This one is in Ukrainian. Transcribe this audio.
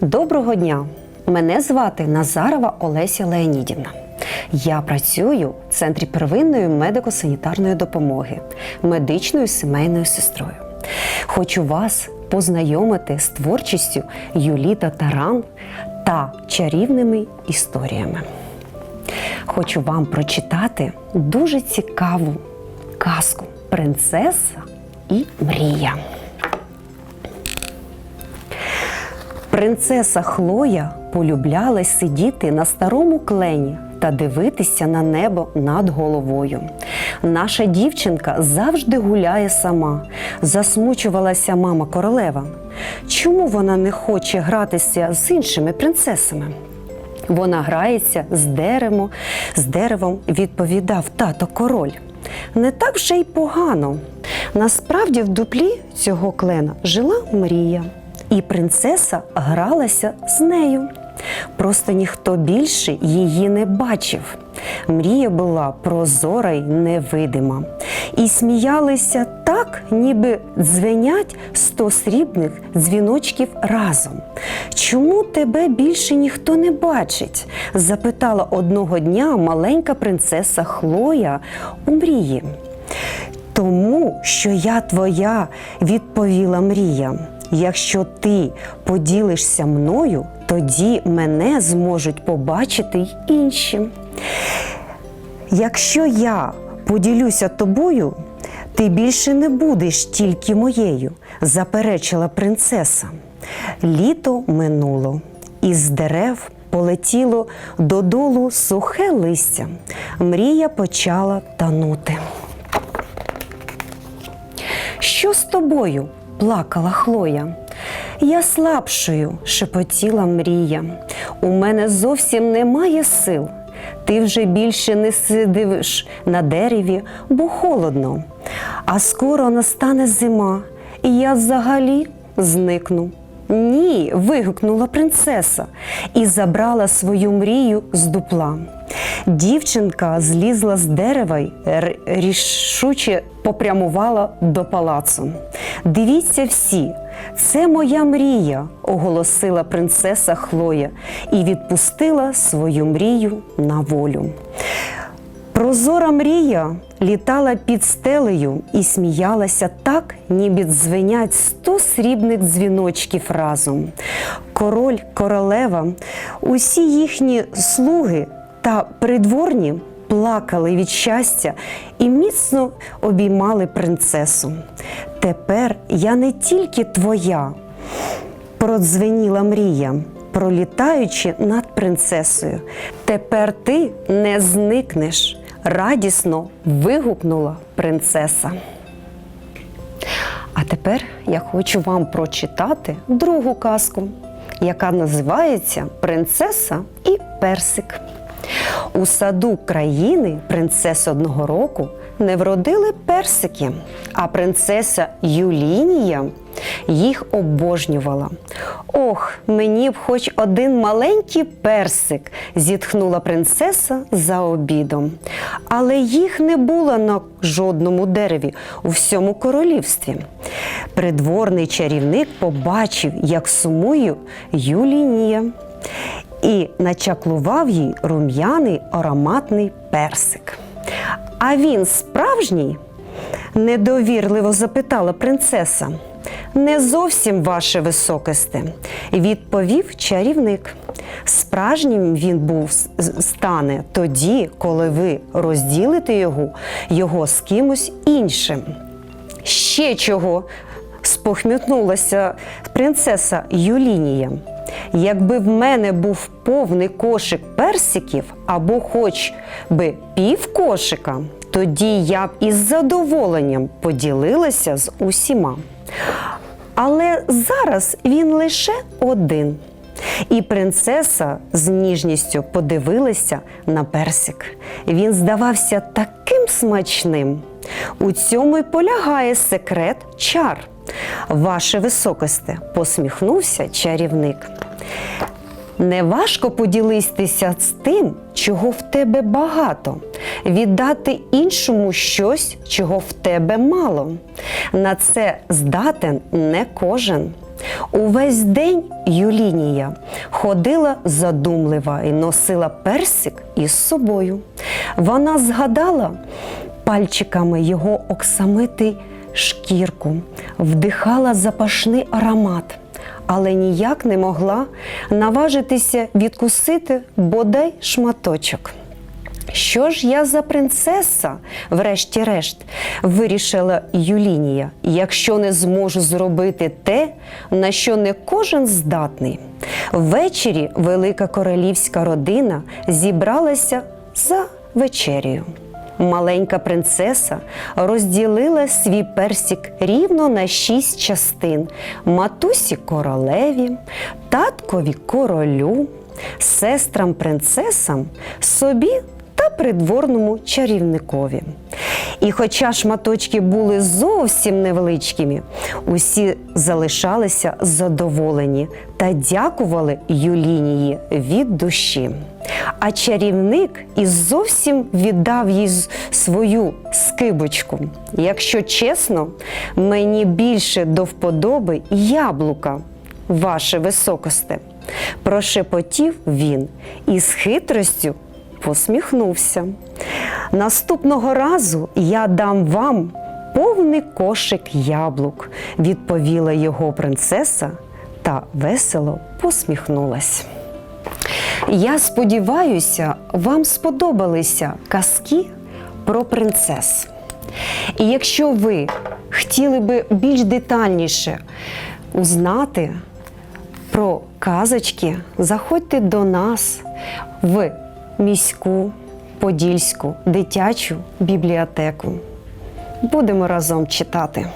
Доброго дня! Мене звати Назарова Олеся Леонідівна. Я працюю в центрі первинної медико-санітарної допомоги, медичною сімейною сестрою. Хочу вас познайомити з творчістю Юліта Таран та чарівними історіями. Хочу вам прочитати дуже цікаву казку Принцеса і мрія. Принцеса Хлоя полюбляла сидіти на старому клені та дивитися на небо над головою. Наша дівчинка завжди гуляє сама, засмучувалася мама королева. Чому вона не хоче гратися з іншими принцесами? Вона грається з деревом, з деревом, відповідав тато король. Не так вже й погано. Насправді в дуплі цього клена жила Мрія, і принцеса гралася з нею. Просто ніхто більше її не бачив. Мрія була прозора й невидима. І сміялися так, ніби дзвенять сто срібних дзвіночків разом. Чому тебе більше ніхто не бачить? запитала одного дня маленька принцеса Хлоя у мрії. Тому, що я твоя, відповіла Мрія. Якщо ти поділишся мною, тоді мене зможуть побачити й інші. Якщо я поділюся тобою, ти більше не будеш тільки моєю, заперечила принцеса. Літо минуло, із дерев полетіло додолу сухе листя. Мрія почала танути. Що з тобою? Плакала Хлоя. Я слабшою, шепотіла мрія. У мене зовсім немає сил. Ти вже більше не сидиш на дереві, бо холодно. А скоро настане зима, і я взагалі зникну. Ні, вигукнула принцеса і забрала свою мрію з дупла. Дівчинка злізла з дерева й рішуче попрямувала до палацу. Дивіться всі, це моя мрія, оголосила принцеса Хлоя і відпустила свою мрію на волю. Прозора мрія літала під стелею і сміялася так, ніби дзвенять сто срібних дзвіночків разом. Король, королева, усі їхні слуги та придворні плакали від щастя і міцно обіймали принцесу. Тепер я не тільки твоя, продзвеніла мрія, пролітаючи над принцесою. Тепер ти не зникнеш, радісно вигукнула принцеса. А тепер я хочу вам прочитати другу казку, яка називається Принцеса і персик. У саду країни принцес одного року не вродили персики, а принцеса Юлінія їх обожнювала. Ох, мені б хоч один маленький персик, зітхнула принцеса за обідом. Але їх не було на жодному дереві у всьому королівстві. Придворний чарівник побачив, як сумує Юлінія і начаклував їй рум'яний ароматний персик. А він справжній? недовірливо запитала принцеса. Не зовсім ваше високосте, відповів чарівник. Справжнім він був стане тоді, коли ви розділите його, його з кимось іншим. Ще чого? спохмютнулася принцеса Юлінія. Якби в мене був повний кошик персиків або хоч би пів кошика, тоді я б із задоволенням поділилася з усіма. Але зараз він лише один. І принцеса з ніжністю подивилася на персик. Він здавався таким смачним. У цьому й полягає секрет чар. Ваше високосте, посміхнувся чарівник. Неважко поділитися з тим, чого в тебе багато, віддати іншому щось, чого в тебе мало. На це здатен не кожен. Увесь день Юлінія ходила задумлива і носила персик із собою. Вона згадала пальчиками його оксамитий шкірку, вдихала запашний аромат, але ніяк не могла наважитися відкусити бодай шматочок. Що ж я за принцеса, врешті-решт, вирішила Юлінія, якщо не зможу зробити те, на що не кожен здатний. Ввечері велика королівська родина зібралася за вечерею. Маленька принцеса розділила свій персик рівно на шість частин: матусі королеві, таткові королю, сестрам принцесам, собі та придворному чарівникові. І хоча шматочки були зовсім невеличкими, усі залишалися задоволені та дякували Юлінії від душі. А чарівник і зовсім віддав їй свою скибочку. Якщо чесно, мені більше до вподоби яблука, ваше високосте. Прошепотів він і з хитростю посміхнувся. Наступного разу я дам вам повний кошик яблук, відповіла його принцеса та весело посміхнулась. Я сподіваюся, вам сподобалися казки про принцес. І якщо ви хотіли би більш детальніше узнати про казочки, заходьте до нас в міську подільську дитячу бібліотеку. Будемо разом читати.